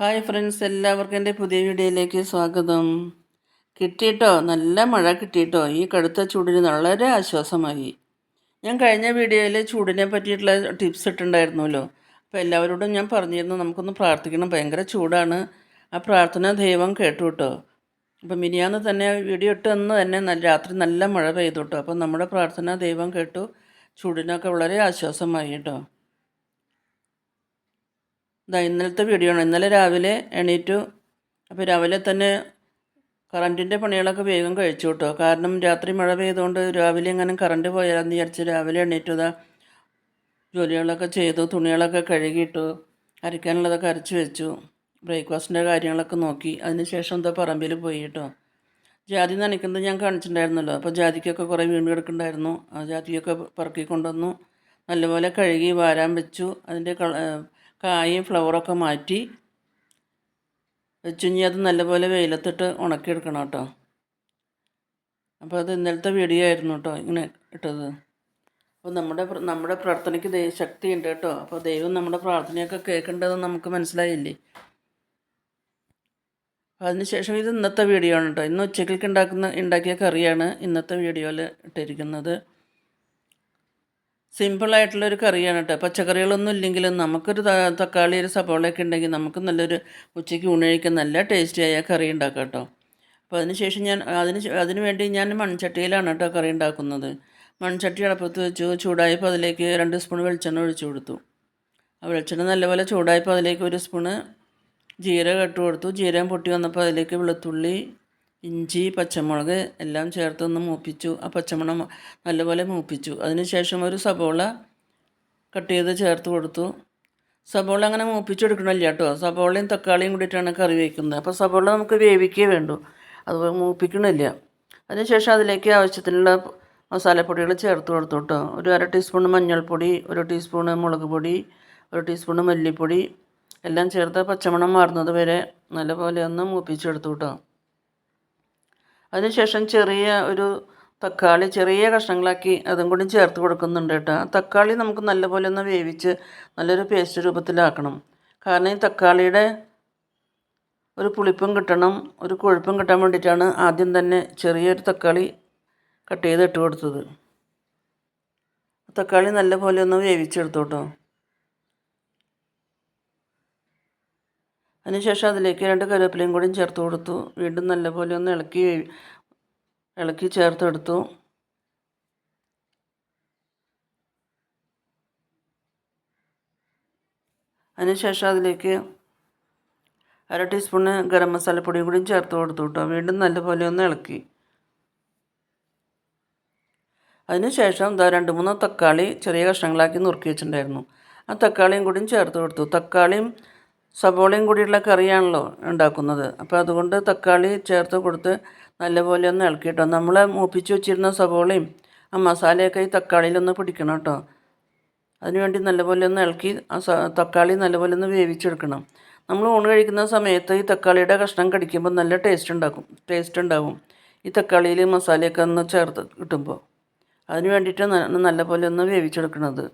Hi friends എല്ലാവർക്കും എന്റെ പുതിയ വീഡിയോയിലേക്ക് സ്വാഗതം. കിട്ടിയിട്ടോ? നല്ല മഴ കിട്ടിയിട്ടോ? ഈ കടുത്ത ചൂടിന് വളരെ ആശ്വാസമായി. ഞാൻ കഴിഞ്ഞ വീഡിയോയിൽ ചൂടിനെ പറ്റിയിട്ടുള്ള ടിപ്സ് ഇട്ടുണ്ടായിരുന്നല്ലോ അപ്പോൾ എല്ലാവരോടും ഞാൻ പറഞ്ഞിരുന്നു നമുക്കൊന്ന് പ്രാർത്ഥിക്കണം. ഭയങ്കര ചൂടാണ്. ആ പ്രാർത്ഥന ദൈവം കേട്ടു കേട്ടോ. അപ്പോൾ മിനിയാന്ന് തന്നെ വീഡിയോ ഇട്ട് അന്ന് തന്നെ രാത്രി നല്ല മഴ പെയ്തു കേട്ടോ. അപ്പോൾ നമ്മുടെ പ്രാർത്ഥന ദൈവം കേട്ടു. ചൂടിനൊക്കെ വളരെ ആശ്വാസമായി കേട്ടോ. ഇതാ ഇന്നലത്തെ വീഡിയോ ആണ്. ഇന്നലെ രാവിലെ എണീറ്റു. അപ്പോൾ രാവിലെ തന്നെ കറണ്ടിന്റെ പണികളൊക്കെ വേഗം കഴിച്ചു കേട്ടോ. കാരണം രാത്രി മഴ പെയ്തുകൊണ്ട് രാവിലെ എങ്ങനെ കറണ്ട് പോയാലെന്ന് വിചാരിച്ച് രാവിലെ എണീറ്റു. ഇതാ ജോലികളൊക്കെ ചെയ്തു തുണികളൊക്കെ കഴുകിയിട്ടു അരയ്ക്കാനുള്ളതൊക്കെ അരച്ച് വെച്ചു. ബ്രേക്ക്ഫാസ്റ്റിന്റെ കാര്യങ്ങളൊക്കെ നോക്കി. അതിനുശേഷം എന്താ പറമ്പിൽ പോയി കേട്ടോ. ജാതി നനയ്ക്കുന്നത് ഞാൻ കാണിച്ചിട്ടുണ്ടായിരുന്നല്ലോ. അപ്പോൾ ജാതിക്കൊക്കെ കുറേ വീണ്ടും കിടക്കുന്നുണ്ടായിരുന്നു. ആ ജാതിയൊക്കെ പറക്കി കൊണ്ടുവന്നു നല്ലപോലെ കഴുകി വാരാൻ വെച്ചു. അതിന്റെ കായും ഫ്ലവറൊക്കെ മാറ്റി വെച്ചുഞ്ഞി അത് നല്ലപോലെ വെയിലത്തിട്ട് ഉണക്കിയെടുക്കണം കേട്ടോ. അപ്പോൾ അത് ഇന്നലത്തെ വീഡിയോ ആയിരുന്നു കേട്ടോ ഇങ്ങനെ ഇട്ടത്. അപ്പോൾ നമ്മുടെ നമ്മുടെ പ്രാർത്ഥനയ്ക്ക് ദൈവ ശക്തി ഉണ്ട് കേട്ടോ. അപ്പോൾ ദൈവം നമ്മുടെ പ്രാർത്ഥനയൊക്കെ കേൾക്കേണ്ടതെന്ന് നമുക്ക് മനസ്സിലായില്ലേ? അപ്പോൾ അതിനുശേഷം ഇത് ഇന്നത്തെ വീഡിയോ ആണ് കേട്ടോ. ഇന്ന് ഉച്ചയ്ക്ക് ഉണ്ടാക്കുന്ന ഉണ്ടാക്കിയ കറിയാണ് ഇന്നത്തെ വീഡിയോയിൽ ഇട്ടിരിക്കുന്നത്. സിമ്പിളായിട്ടുള്ളൊരു കറിയാണ് കേട്ടോ പച്ചക്കറികളൊന്നും ഇല്ലെങ്കിലും നമുക്കൊരു തക്കാളി ഒരു സബോളയൊക്കെ ഉണ്ടെങ്കിൽ നമുക്ക് നല്ലൊരു ഉച്ചയ്ക്ക് ഊണ് നല്ല ടേസ്റ്റിയായ കറി ഉണ്ടാക്കാം കേട്ടോ അപ്പോൾ അതിനുശേഷം ഞാൻ അതിന് അതിന് വേണ്ടി ഞാൻ മൺചട്ടിയിലാണ് കേട്ടോ കറി ഉണ്ടാക്കുന്നത്. മൺചട്ടി അടപ്പത്ത് വെച്ചു ചൂടായപ്പോൾ അതിലേക്ക് രണ്ട് സ്പൂൺ വെളിച്ചെണ്ണ ഒഴിച്ചു കൊടുത്തു. ആ വെളിച്ചെണ്ണ നല്ലപോലെ ചൂടായപ്പോൾ അതിലേക്ക് ഒരു സ്പൂണ് ജീരകം ഇട്ട് കൊടുത്തു. ജീരകം പൊട്ടി വന്നപ്പോൾ അതിലേക്ക് വെളുത്തുള്ളി ഇഞ്ചി പച്ചമുളക് എല്ലാം ചേർത്തൊന്ന് മൂപ്പിച്ചു. ആ പച്ചമുളക് നല്ലപോലെ മൂപ്പിച്ചു. അതിനുശേഷം ഒരു സബോള കട്ട് ചെയ്ത് ചേർത്ത് കൊടുത്തു. സബോള അങ്ങനെ മൂപ്പിച്ചെടുക്കണമല്ല കേട്ടോ സബോളയും തക്കാളിയും കൂടിയിട്ടാണ് കറി വയ്ക്കുന്നത് അപ്പോൾ സബോള നമുക്ക് വേവിക്കേ വേണ്ടു. അത് മൂപ്പിക്കണില്ല. അതിനുശേഷം അതിലേക്ക് ആവശ്യത്തിനുള്ള മസാലപ്പൊടികൾ ചേർത്ത് കൊടുത്തു കേട്ടോ ഒരു അര ടീസ്പൂൺ മഞ്ഞൾപ്പൊടി ഒരു ടീസ്പൂൺ മുളക് പൊടി ഒരു ടീസ്പൂൺ മല്ലിപ്പൊടി എല്ലാം ചേർത്ത് പച്ചമണം മാറുന്നത് വരെ നല്ലപോലെ ഒന്ന് മൂപ്പിച്ചെടുത്തു കേട്ടോ അതിനുശേഷം ചെറിയ ഒരു തക്കാളി ചെറിയ കഷ്ണങ്ങളാക്കി അതും കൂടി ചേർത്ത് കൊടുക്കുന്നുണ്ട് കേട്ടോ. തക്കാളി നമുക്ക് നല്ലപോലെ ഒന്ന് വേവിച്ച് നല്ലൊരു പേസ്റ്റ് രൂപത്തിലാക്കണം. കാരണം ഈ തക്കാളിയുടെ ഒരു പുളിപ്പും കിട്ടണം ഒരു കൊഴുപ്പും കിട്ടാൻ വേണ്ടിയിട്ടാണ് ആദ്യം തന്നെ ചെറിയൊരു തക്കാളി കട്ട് ചെയ്ത് ഇട്ട് കൊടുത്തത്. തക്കാളി നല്ലപോലെ ഒന്ന് വേവിച്ചെടുത്തു അതിനുശേഷം അതിലേക്ക് രണ്ട് കരുവേപ്പിലയും കൂടി ചേർത്ത് കൊടുത്തു. വീണ്ടും നല്ലപോലെ ഒന്ന് ഇളക്കി ഇളക്കി ചേർത്തെടുത്തു. അതിനുശേഷം അതിലേക്ക് അര ടീസ്പൂണ് ഗരം മസാലപ്പൊടിയും കൂടി ചേർത്ത് കൊടുത്തു കേട്ടോ. വീണ്ടും നല്ലപോലെ ഒന്ന് ഇളക്കി. അതിനുശേഷം ഇതാ രണ്ട് മൂന്ന് തക്കാളി ചെറിയ കഷ്ണങ്ങളാക്കി നുറുക്കി വെച്ചിട്ടുണ്ടായിരുന്നു. ആ തക്കാളിയും കൂടി ചേർത്ത് കൊടുത്തു. തക്കാളിയും സബോളയും കൂടിയുള്ള കറിയാണല്ലോ ഉണ്ടാക്കുന്നത്. അപ്പോൾ അതുകൊണ്ട് തക്കാളി ചേർത്ത് കൊടുത്ത് നല്ലപോലെ ഒന്ന് ഇളക്കി കേട്ടോ നമ്മൾ മൂപ്പിച്ച് വെച്ചിരുന്ന സബോളയും ആ മസാലയൊക്കെ ഈ തക്കാളിയിലൊന്ന് പിടിക്കണം കേട്ടോ. അതിനുവേണ്ടി നല്ലപോലെ ഒന്ന് ഇളക്കി ആ തക്കാളി നല്ലപോലെ ഒന്ന് വേവിച്ചെടുക്കണം. നമ്മൾ ഊണ് കഴിക്കുന്ന സമയത്ത് ഈ തക്കാളിയുടെ കഷ്ണം കടിക്കുമ്പോൾ നല്ല ടേസ്റ്റ് ഉണ്ടാക്കും. ടേസ്റ്റ് ഉണ്ടാവും. ഈ തക്കാളിയിൽ മസാലയൊക്കെ ഒന്ന് ചേർത്ത് കിട്ടുമ്പോൾ അതിന് വേണ്ടിയിട്ട് നല്ലപോലെ ഒന്ന് വേവിച്ചെടുക്കണത്.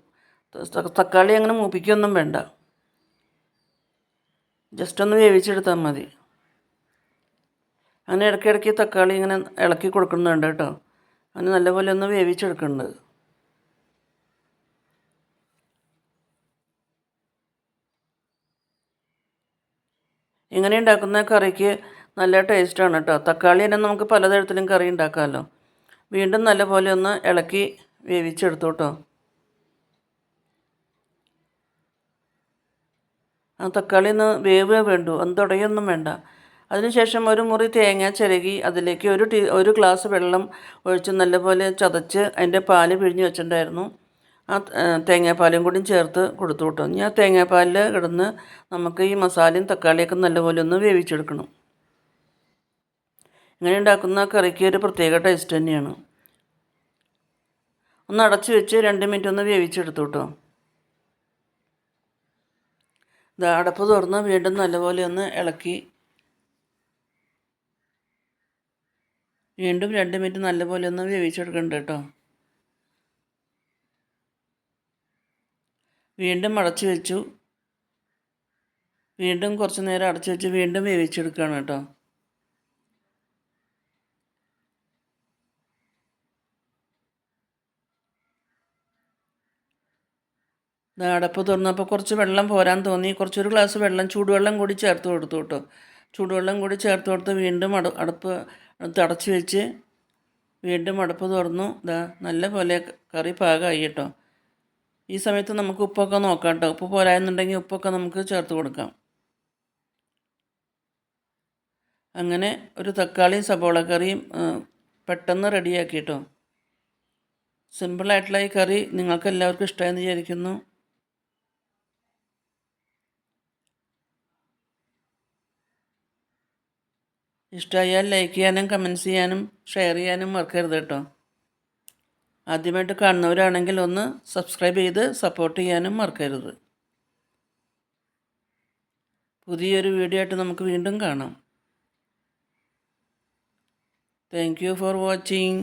തക്കാളി അങ്ങനെ മൂപ്പിക്കൊന്നും വേണ്ട. ജസ്റ്റ് ഒന്ന് വേവിച്ചെടുത്താൽ മതി. അങ്ങനെ ഇടയ്ക്കിടയ്ക്ക് തക്കാളി ഇങ്ങനെ ഇളക്കി കൊടുക്കുന്നുണ്ട് കേട്ടോ. അങ്ങനെ നല്ലപോലെ ഒന്ന് വേവിച്ചെടുക്കുന്നുണ്ട് ഇങ്ങനെ ഉണ്ടാക്കുന്ന കറിക്ക് നല്ല ടേസ്റ്റാണ് കേട്ടോ. തക്കാളി തന്നെ നമുക്ക് പലതരത്തിലും കറി ഉണ്ടാക്കാമല്ലോ. വീണ്ടും നല്ലപോലെ ഒന്ന് ഇളക്കി വേവിച്ചെടുത്തു കേട്ടോ ആ തക്കാളി ഒന്ന് വേവ് വേണ്ടു ഒന്ന് വേണ്ട. അതിനുശേഷം ഒരു മുറി തേങ്ങ ചിരകി അതിലേക്ക് ഒരു ടീ ഒരു ഗ്ലാസ് വെള്ളം ഒഴിച്ച് നല്ലപോലെ ചതച്ച് അതിന്റെ പാൽ പിഴിഞ്ഞ് വെച്ചിട്ടുണ്ടായിരുന്നു. ആ തേങ്ങാപ്പാലും കൂടി ചേർത്ത് കൊടുത്തു വിട്ടു ഇനി ആ തേങ്ങാപ്പാലിൽ കിടന്ന് നമുക്ക് ഈ മസാലയും തക്കാളിയൊക്കെ നല്ലപോലെ ഒന്ന് വേവിച്ചെടുക്കണം. ഇങ്ങനെ ഉണ്ടാക്കുന്ന കറിക്ക് ഒരു പ്രത്യേക ടേസ്റ്റ് തന്നെയാണ്. ഒന്ന് അടച്ചു വെച്ച് രണ്ട് മിനിറ്റ് ഒന്ന് വേവിച്ചെടുത്തു കേട്ടോ. ഇത് അടപ്പ് തുറന്ന് വീണ്ടും നല്ലപോലെ ഒന്ന് ഇളക്കി. വീണ്ടും രണ്ട് മിനിറ്റ് നല്ലപോലെ ഒന്ന് വേവിച്ചെടുക്കണ്ട കേട്ടോ. വീണ്ടും അടച്ച് വെച്ചു. വീണ്ടും കുറച്ച് നേരം അടച്ചു വെച്ച് വീണ്ടും വേവിച്ചെടുക്കുകയാണ് കേട്ടോ. അടപ്പ് തുറന്നപ്പോൾ കുറച്ച് വെള്ളം പോരാൻ തോന്നി. കുറച്ചൊരു ഗ്ലാസ് വെള്ളം ചൂടുവെള്ളം കൂടി ചേർത്ത് കൊടുത്തു കേട്ടോ. ചൂടുവെള്ളം കൂടി ചേർത്ത് കൊടുത്ത് വീണ്ടും അട അടപ്പ് അടച്ച് വെച്ച് വീണ്ടും അടപ്പ് തുറന്നു. ഇതാ നല്ല പോലെ കറി പാകമായി കേട്ടോ. ഈ സമയത്ത് നമുക്ക് ഉപ്പൊക്കെ നോക്കാം കേട്ടോ. ഉപ്പ് പോരായെന്നുണ്ടെങ്കിൽ ഉപ്പൊക്കെ നമുക്ക് ചേർത്ത് കൊടുക്കാം. അങ്ങനെ ഒരു തക്കാളിയും സബോള കറിയും പെട്ടെന്ന് റെഡിയാക്കി കേട്ടോ. സിമ്പിളായിട്ടുള്ള ഈ കറി നിങ്ങൾക്ക് എല്ലാവർക്കും ഇഷ്ടമായെന്ന് വിചാരിക്കുന്നു. ഇഷ്ടമായാൽ ലൈക്ക് ചെയ്യാനും കമൻസ് ചെയ്യാനും ഷെയർ ചെയ്യാനും മറക്കരുത് കേട്ടോ ആദ്യമായിട്ട് കാണുന്നവരാണെങ്കിൽ ഒന്ന് സബ്സ്ക്രൈബ് ചെയ്ത് സപ്പോർട്ട് ചെയ്യാനും മറക്കരുത്. പുതിയൊരു വീഡിയോ ആയിട്ട് നമുക്ക് വീണ്ടും കാണാം. Thank you for watching